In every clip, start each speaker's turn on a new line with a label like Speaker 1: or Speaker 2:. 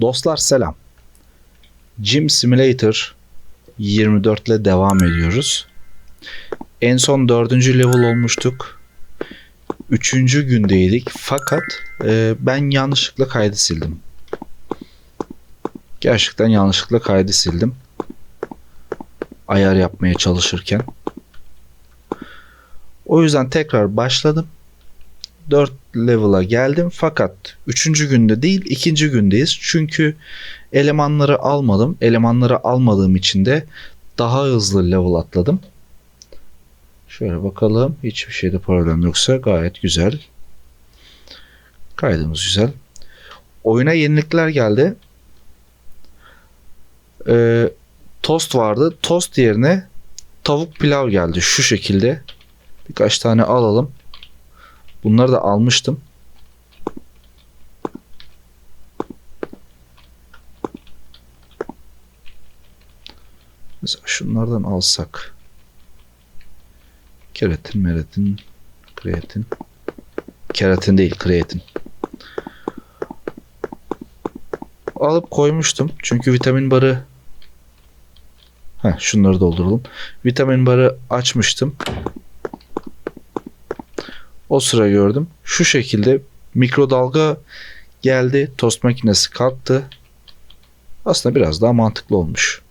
Speaker 1: Dostlar selam. Gym Simulator 24 ile devam ediyoruz. En son 4. level olmuştuk. 3. gündeydik fakat e, ben yanlışlıkla kaydı sildim. Gerçekten yanlışlıkla kaydı sildim. Ayar yapmaya çalışırken. O yüzden tekrar başladım. 4 level'a geldim fakat 3. günde değil 2. gündeyiz. Çünkü elemanları almadım. Elemanları almadığım için de daha hızlı level atladım. Şöyle bakalım. Hiçbir şeyde problem yoksa gayet güzel. Kaydımız güzel. Oyuna yenilikler geldi. Ee, tost vardı. Tost yerine tavuk pilav geldi. Şu şekilde. Birkaç tane alalım. Bunları da almıştım. Mesela şunlardan alsak. Keratin, meratin, kreatin. Keratin değil, kreatin. Alıp koymuştum. Çünkü vitamin barı Heh, şunları dolduralım. Vitamin barı açmıştım. O sıra gördüm. Şu şekilde mikrodalga geldi. Tost makinesi kalktı. Aslında biraz daha mantıklı olmuş.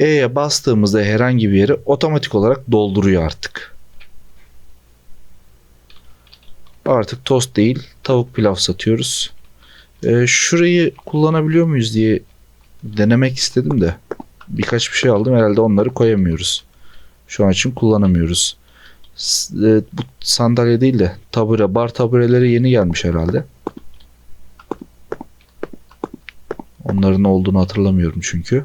Speaker 1: E'ye bastığımızda herhangi bir yeri otomatik olarak dolduruyor artık. Artık tost değil tavuk pilav satıyoruz. Ee, şurayı kullanabiliyor muyuz diye denemek istedim de birkaç bir şey aldım herhalde onları koyamıyoruz. Şu an için kullanamıyoruz. E, bu sandalye değil de tabure, bar tabureleri yeni gelmiş herhalde. Onların olduğunu hatırlamıyorum çünkü.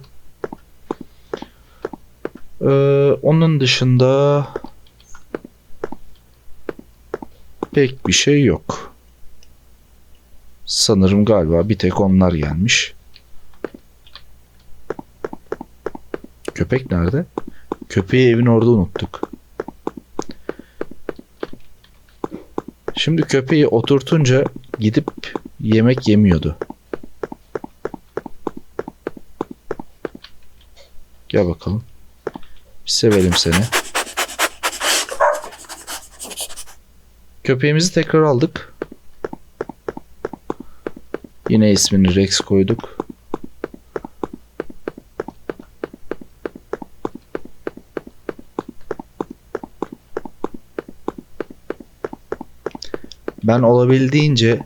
Speaker 1: Ee, onun dışında pek bir şey yok. Sanırım galiba bir tek onlar gelmiş. Köpek nerede? Köpeği evin orada unuttuk. Şimdi köpeği oturtunca gidip yemek yemiyordu. Gel bakalım. Bir sevelim seni. Köpeğimizi tekrar aldık. Yine ismini Rex koyduk. Ben olabildiğince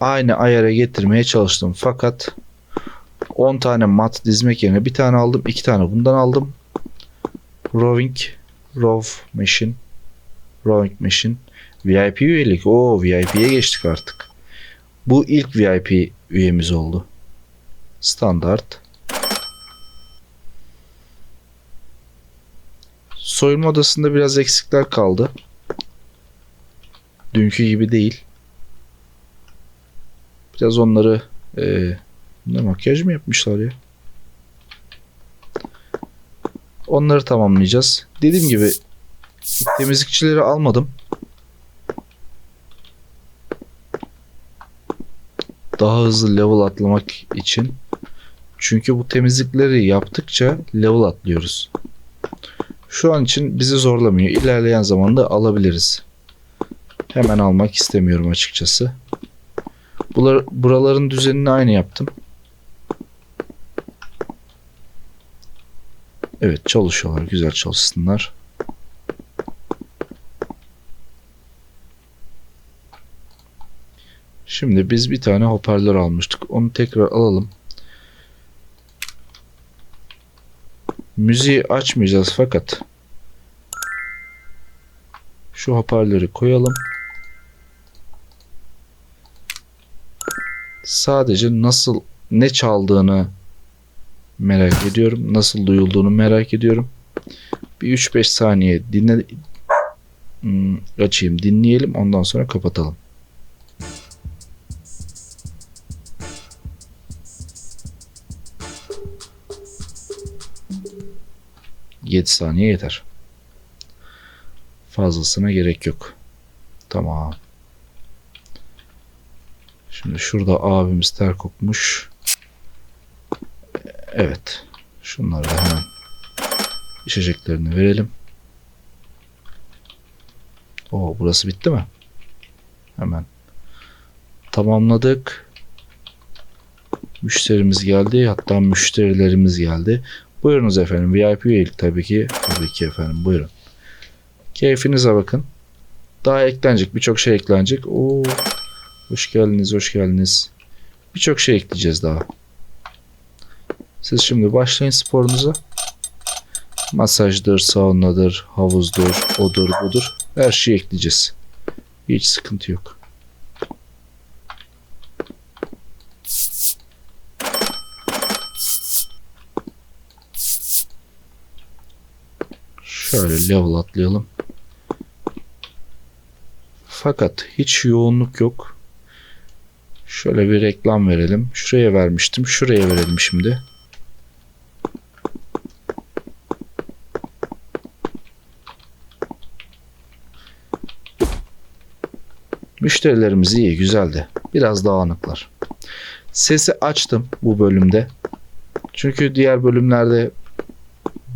Speaker 1: aynı ayara getirmeye çalıştım. Fakat 10 tane mat dizmek yerine bir tane aldım. iki tane bundan aldım. Rowing Row Machine Rowing Machine VIP üyelik. Oo VIP'ye geçtik artık. Bu ilk VIP üyemiz oldu. Standart. Soyunma odasında biraz eksikler kaldı. Dünkü gibi değil. Biraz onları eee ne makyaj mı yapmışlar ya? Onları tamamlayacağız. Dediğim gibi temizlikçileri almadım. Daha hızlı level atlamak için. Çünkü bu temizlikleri yaptıkça level atlıyoruz. Şu an için bizi zorlamıyor. İlerleyen zamanda alabiliriz. Hemen almak istemiyorum açıkçası. Bular, buraların düzenini aynı yaptım. Evet çalışıyorlar. Güzel çalışsınlar. Şimdi biz bir tane hoparlör almıştık. Onu tekrar alalım. Müziği açmayacağız fakat şu hoparlörü koyalım. Sadece nasıl ne çaldığını merak ediyorum. Nasıl duyulduğunu merak ediyorum. Bir 3-5 saniye dinle Hmm, açayım dinleyelim ondan sonra kapatalım. Yedi saniye yeter. Fazlasına gerek yok. Tamam. Şimdi şurada abimiz ter kokmuş. Evet. Şunları da hemen içeceklerini verelim. Oo burası bitti mi? Hemen tamamladık. Müşterimiz geldi. Hatta müşterilerimiz geldi. Buyurunuz efendim. VIP üyelik tabii ki. Tabii ki efendim. Buyurun. Keyfinize bakın. Daha eklenecek. Birçok şey eklenecek. Oo, hoş geldiniz. Hoş geldiniz. Birçok şey ekleyeceğiz daha. Siz şimdi başlayın sporunuza. Masajdır, saunadır, havuzdur, odur budur. Her şeyi ekleyeceğiz. Hiç sıkıntı yok. Şöyle level atlayalım. Fakat hiç yoğunluk yok. Şöyle bir reklam verelim. Şuraya vermiştim. Şuraya verelim şimdi. Müşterilerimiz iyi, güzeldi. Biraz dağınıklar. Sesi açtım bu bölümde. Çünkü diğer bölümlerde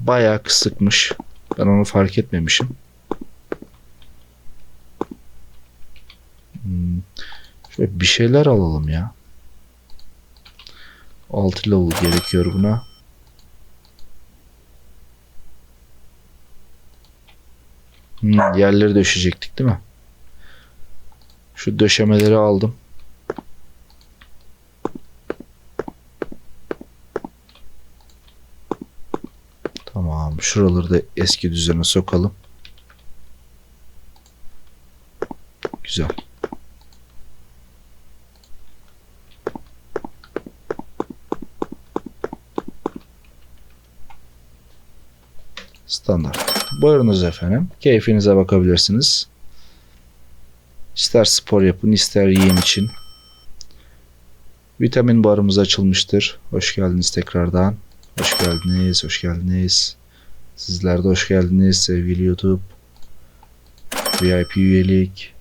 Speaker 1: bayağı kısıkmış. Ben onu fark etmemişim. Şöyle bir şeyler alalım ya. 6 level gerekiyor buna. Hmm, yerleri döşecektik değil mi? Şu döşemeleri aldım. Tamam. Şuraları da eski düzene sokalım. Güzel. Standart. Buyurunuz efendim. Keyfinize bakabilirsiniz. İster spor yapın ister yiyin için. Vitamin barımız açılmıştır. Hoş geldiniz tekrardan. Hoş geldiniz, hoş geldiniz. Sizler de hoş geldiniz sevgili YouTube. VIP üyelik.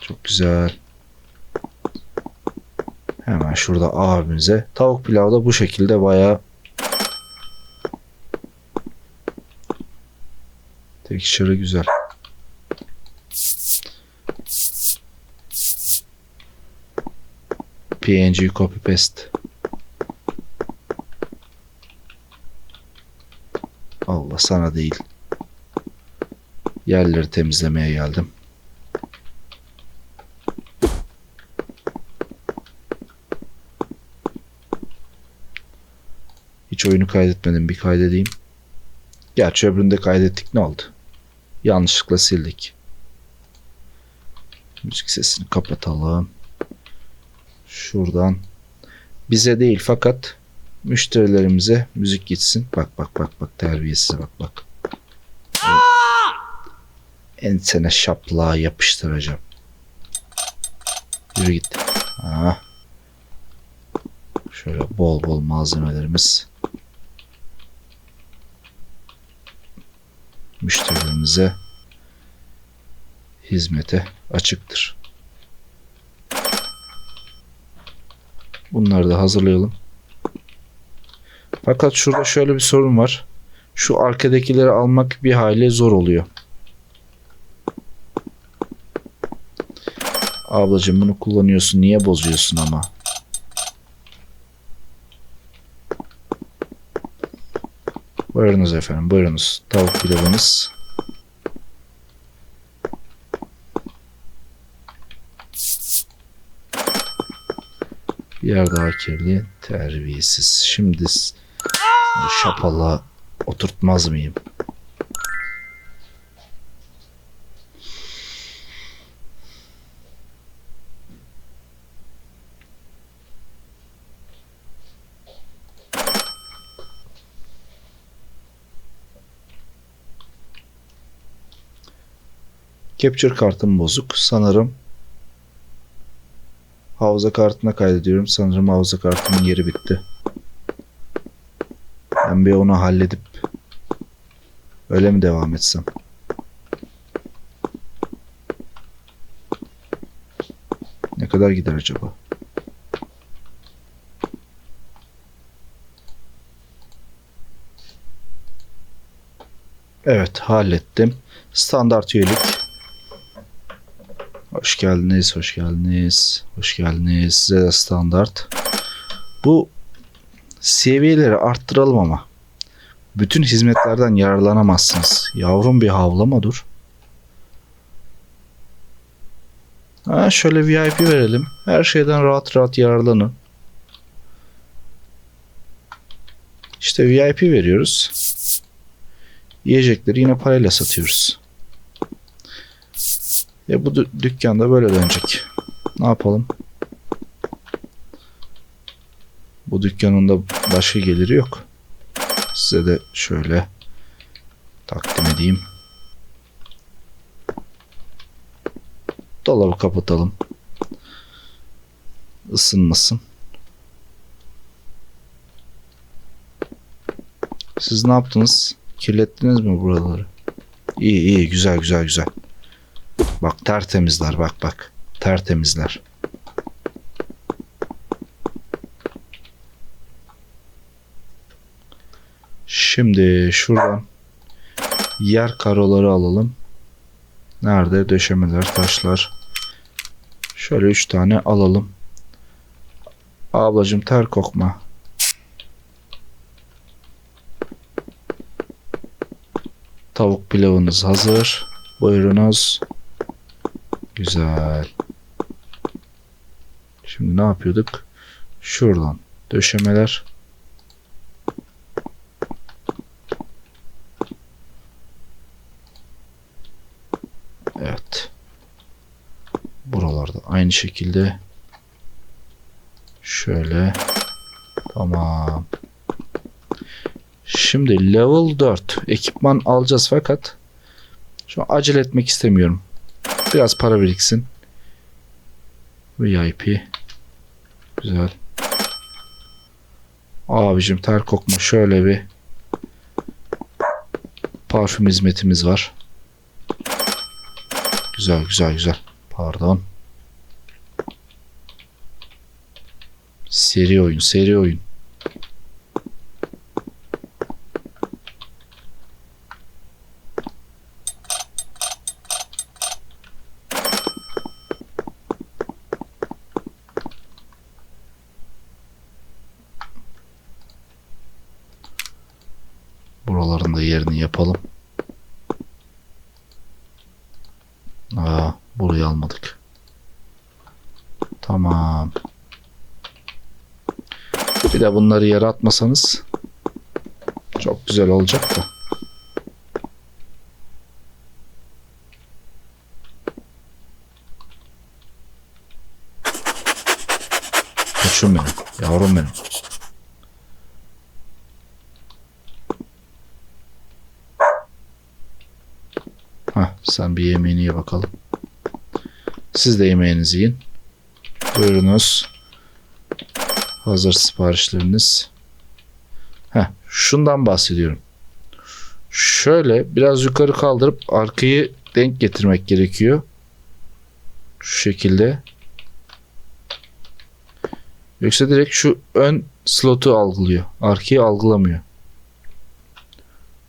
Speaker 1: Çok güzel. Hemen şurada abimize. Tavuk pilav da bu şekilde bayağı Texture'ı güzel. PNG copy paste. Allah sana değil. Yerleri temizlemeye geldim. Hiç oyunu kaydetmedim. Bir kaydedeyim. Gerçi öbüründe kaydettik ne oldu? Yanlışlıkla sildik. Müzik sesini kapatalım. Şuradan bize değil fakat müşterilerimize müzik gitsin. Bak bak bak bak terbiyesiz bak bak. Ensene şaplığa yapıştıracağım. Yürü git. Ha. Şöyle bol bol malzemelerimiz. Müşterilerimize hizmete açıktır. Bunları da hazırlayalım. Fakat şurada şöyle bir sorun var. Şu arkadakileri almak bir hayli zor oluyor. Ablacığım bunu kullanıyorsun. Niye bozuyorsun ama? Buyurunuz efendim. Buyurunuz. Tavuk pilavınız. Bir yer daha kirli. Terbiyesiz. Şimdi şapalığa oturtmaz mıyım? Capture kartım bozuk. Sanırım Hafıza kartına kaydediyorum. Sanırım hafıza kartımın yeri bitti. Ben bir onu halledip öyle mi devam etsem? Ne kadar gider acaba? Evet hallettim. Standart üyelik. Hoş geldiniz, hoş geldiniz, hoş geldiniz. Size de standart. Bu seviyeleri arttıralım ama. Bütün hizmetlerden yararlanamazsınız. Yavrum bir havlama dur. Ha, şöyle VIP verelim. Her şeyden rahat rahat yararlanın. İşte VIP veriyoruz. Yiyecekleri yine parayla satıyoruz. E bu dü- dükkanda böyle dönecek. Ne yapalım? Bu dükkanın da başka geliri yok. Size de şöyle takdim edeyim. Dolabı kapatalım. Isınmasın. Siz ne yaptınız? Kirlettiniz mi buraları? İyi iyi güzel güzel güzel. Bak tertemizler bak bak. Tertemizler. Şimdi şuradan yer karoları alalım. Nerede? Döşemeler, taşlar. Şöyle üç tane alalım. Ablacım ter kokma. Tavuk pilavınız hazır. Buyurunuz. Güzel. Şimdi ne yapıyorduk? Şuradan döşemeler. Evet. Buralarda aynı şekilde şöyle tamam. Şimdi level 4 ekipman alacağız fakat şu an acele etmek istemiyorum. Biraz para biriksin. VIP. Güzel. Abicim ter kokma şöyle bir parfüm hizmetimiz var. Güzel güzel güzel. Pardon. Seri oyun seri oyun. Buraların da yerini yapalım. Aa, burayı almadık. Tamam. Bir de bunları yere atmasanız çok güzel olacak da. Koçum benim, yavrum benim. Hah, sen bir yemeğini ye bakalım. Siz de yemeğinizi yiyin. Buyurunuz. Hazır siparişleriniz. Heh, şundan bahsediyorum. Şöyle biraz yukarı kaldırıp arkayı denk getirmek gerekiyor. Şu şekilde. Yoksa direkt şu ön slotu algılıyor. Arkayı algılamıyor.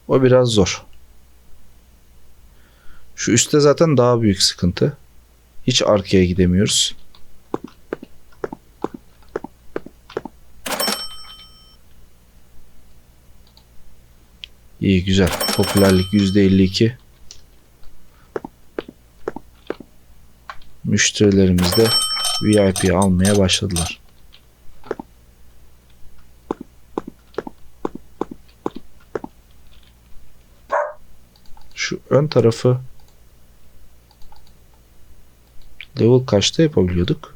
Speaker 1: O biraz zor. Şu üstte zaten daha büyük sıkıntı. Hiç arkaya gidemiyoruz. İyi güzel. Popülerlik %52. Müşterilerimiz de VIP almaya başladılar. Şu ön tarafı level kaçta yapabiliyorduk?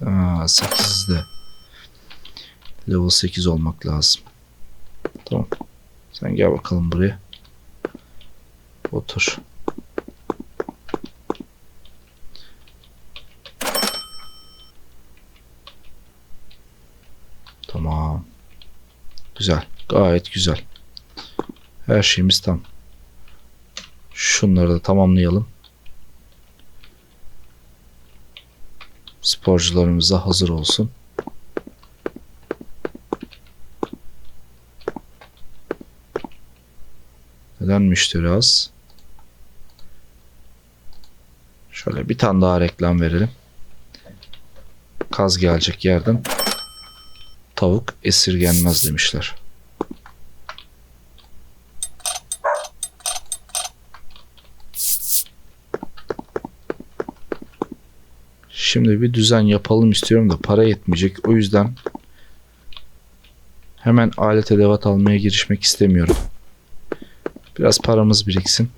Speaker 1: Aa, 8'de. Level 8 olmak lazım. Tamam. Sen gel bakalım buraya. Otur. Tamam. Güzel. Gayet güzel. Her şeyimiz tam. Şunları da tamamlayalım. Sporcularımız da hazır olsun. Neden müşteri az? Şöyle bir tane daha reklam verelim. Kaz gelecek yerden tavuk esirgenmez demişler. Şimdi bir düzen yapalım istiyorum da para yetmeyecek. O yüzden hemen alet edevat almaya girişmek istemiyorum. Biraz paramız biriksin.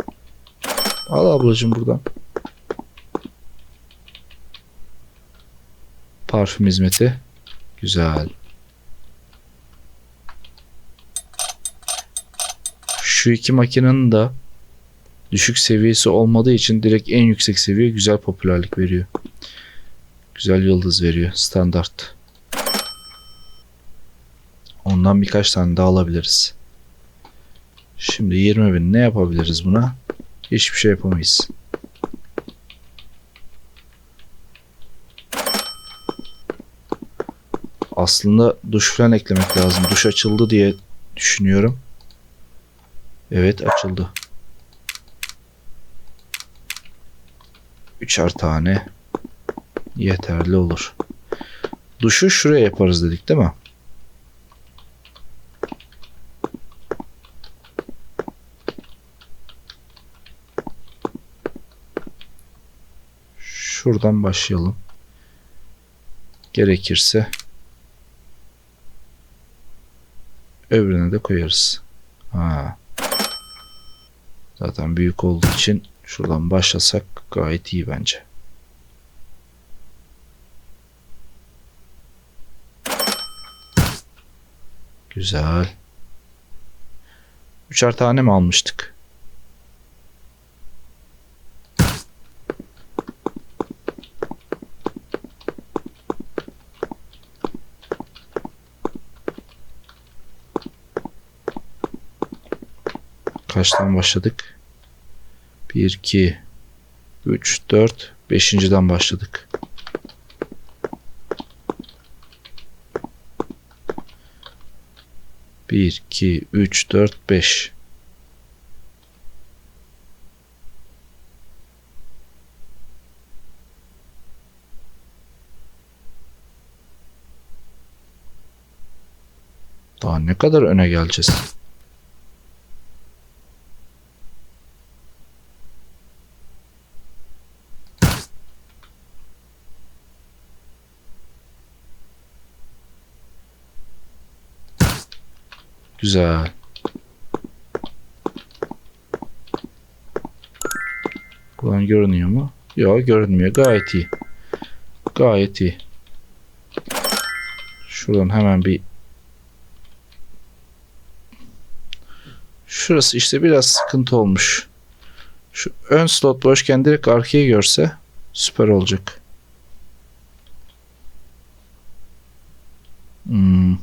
Speaker 1: Al ablacığım buradan. Parfüm hizmeti. Güzel. Şu iki makinenin de düşük seviyesi olmadığı için direkt en yüksek seviye güzel popülerlik veriyor. Güzel yıldız veriyor. Standart. Ondan birkaç tane daha alabiliriz. Şimdi 20 bin ne yapabiliriz buna? Hiçbir şey yapamayız. Aslında duş falan eklemek lazım. Duş açıldı diye düşünüyorum. Evet açıldı. Üçer tane yeterli olur. Duşu şuraya yaparız dedik değil mi? Şuradan başlayalım. Gerekirse öbürüne de koyarız. Ha. Zaten büyük olduğu için şuradan başlasak gayet iyi bence. Güzel. Üçer tane mi almıştık? Kaçtan başladık? 1, 2, 3, 4, 5.den başladık. Bir, iki, üç, dört, beş. Daha ne kadar öne geleceğiz? Güzel. Buradan görünüyor mu? Yok görünmüyor. Gayet iyi. Gayet iyi. Şuradan hemen bir Şurası işte biraz sıkıntı olmuş. Şu ön slot boşken direkt arkayı görse süper olacak. Hmm,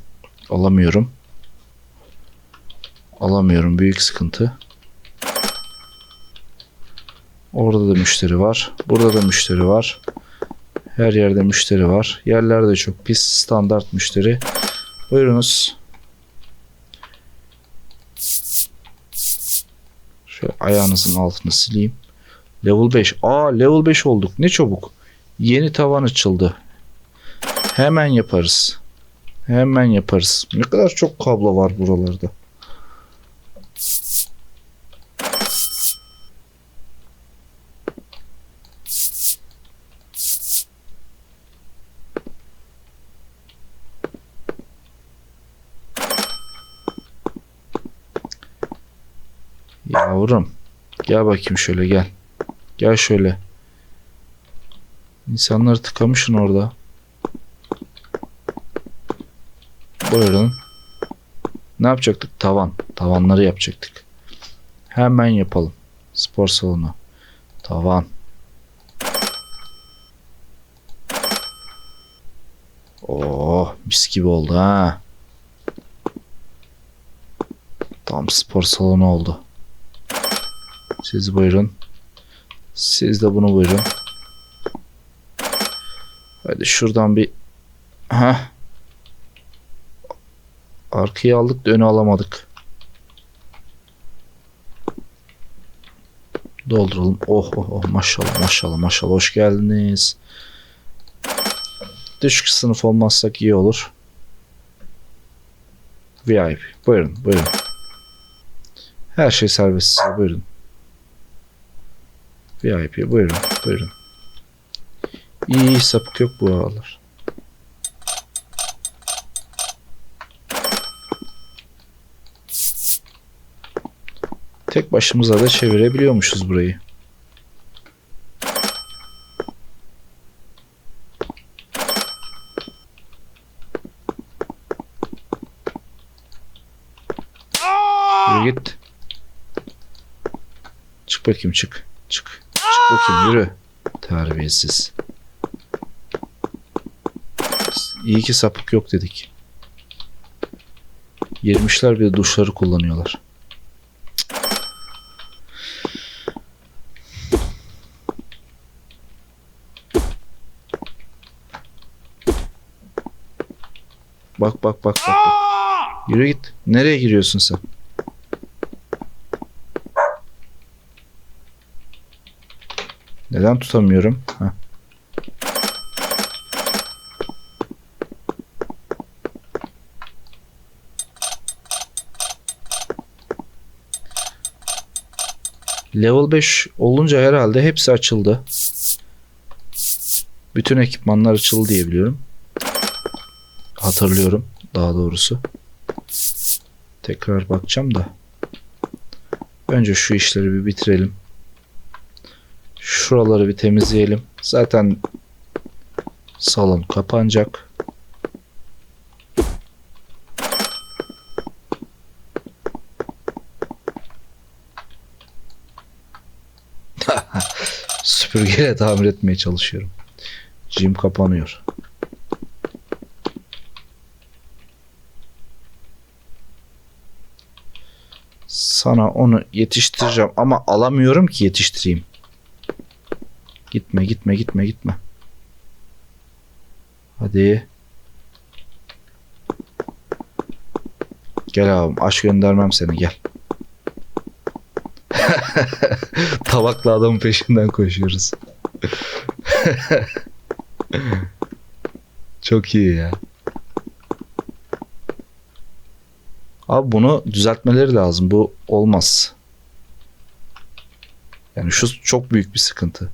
Speaker 1: alamıyorum. Alamıyorum. Büyük sıkıntı. Orada da müşteri var. Burada da müşteri var. Her yerde müşteri var. Yerler de çok pis. Standart müşteri. Buyurunuz. Şöyle ayağınızın altını sileyim. Level 5. Aa level 5 olduk. Ne çabuk. Yeni tavan açıldı. Hemen yaparız. Hemen yaparız. Ne kadar çok kablo var buralarda. Gel bakayım şöyle gel. Gel şöyle. İnsanları tıkamışsın orada. Buyurun. Ne yapacaktık? Tavan. Tavanları yapacaktık. Hemen yapalım. Spor salonu. Tavan. Oh mis gibi oldu ha. Tam spor salonu oldu. Siz buyurun. Siz de bunu buyurun. Hadi şuradan bir Heh. Arkayı aldık da önü alamadık. Dolduralım. Oh oh oh maşallah maşallah maşallah hoş geldiniz. Düşük sınıf olmazsak iyi olur. VIP. Buyurun buyurun. Her şey serbest size buyurun. VIP buyurun buyurun. İyi sapık yok bu aralar. Tek başımıza da çevirebiliyormuşuz burayı. Git. Çık bakayım çık. Bakayım yürü. Terbiyesiz. İyi ki sapık yok dedik. Girmişler bir de duşları kullanıyorlar. Bak bak bak bak. bak. Yürü git. Nereye giriyorsun sen? Neden tutamıyorum? Heh. Level 5 olunca herhalde hepsi açıldı. Bütün ekipmanlar açıldı diye biliyorum. Hatırlıyorum daha doğrusu. Tekrar bakacağım da. Önce şu işleri bir bitirelim. Şuraları bir temizleyelim. Zaten salon kapanacak. Süpürgeyle tamir etmeye çalışıyorum. Jim kapanıyor. Sana onu yetiştireceğim ama alamıyorum ki yetiştireyim. Gitme gitme gitme gitme. Hadi. Gel abim aç göndermem seni gel. Tabaklı adamın peşinden koşuyoruz. Çok iyi ya. Abi bunu düzeltmeleri lazım. Bu olmaz. Yani şu çok büyük bir sıkıntı.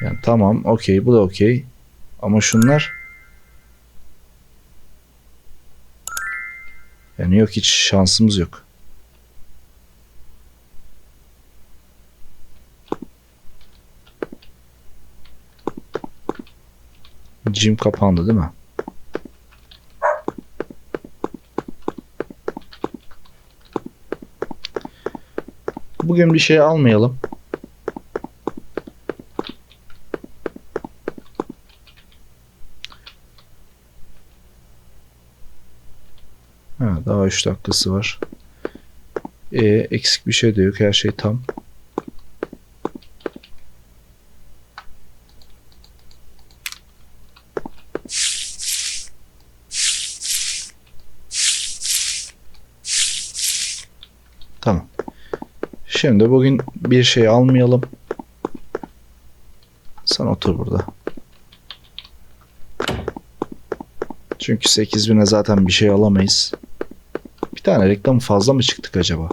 Speaker 1: Yani tamam okey bu da okey. Ama şunlar yani yok hiç şansımız yok. Jim kapandı değil mi? Bugün bir şey almayalım. Ha, daha 3 dakikası var. E, eksik bir şey de yok. Her şey tam. Tamam. Şimdi bugün bir şey almayalım. Sen otur burada. Çünkü 8000'e zaten bir şey alamayız. Tane reklam fazla mı çıktık acaba?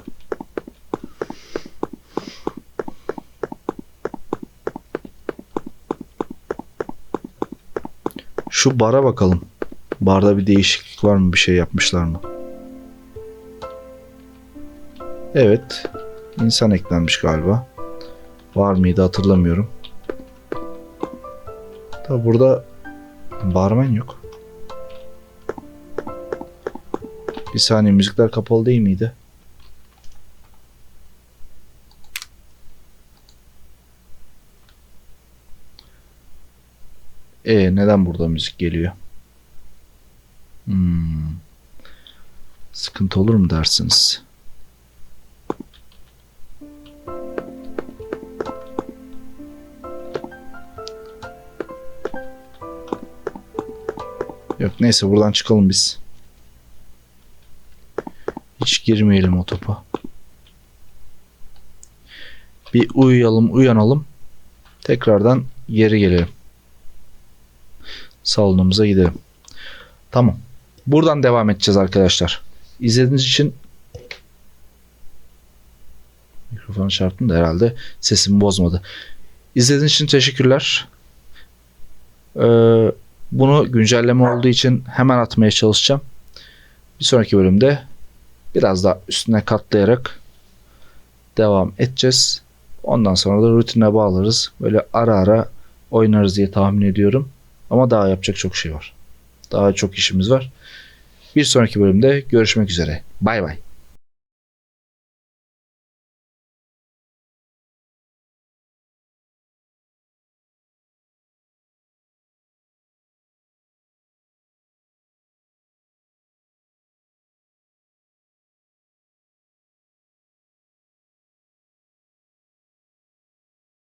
Speaker 1: Şu bara bakalım. Barda bir değişiklik var mı? Bir şey yapmışlar mı? Evet. insan eklenmiş galiba. Var mıydı hatırlamıyorum. Tabi burada barmen yok. Bir saniye müzikler kapalı değil miydi? E neden burada müzik geliyor? Hmm. Sıkıntı olur mu dersiniz? Yok neyse buradan çıkalım biz. Hiç girmeyelim o topa. Bir uyuyalım, uyanalım. Tekrardan geri gelelim. Salonumuza gidelim. Tamam. Buradan devam edeceğiz arkadaşlar. İzlediğiniz için mikrofonu çarptım da herhalde sesimi bozmadı. İzlediğiniz için teşekkürler. Ee, bunu güncelleme olduğu için hemen atmaya çalışacağım. Bir sonraki bölümde biraz daha üstüne katlayarak devam edeceğiz. Ondan sonra da rutine bağlarız. Böyle ara ara oynarız diye tahmin ediyorum. Ama daha yapacak çok şey var. Daha çok işimiz var. Bir sonraki bölümde görüşmek üzere. Bay bay.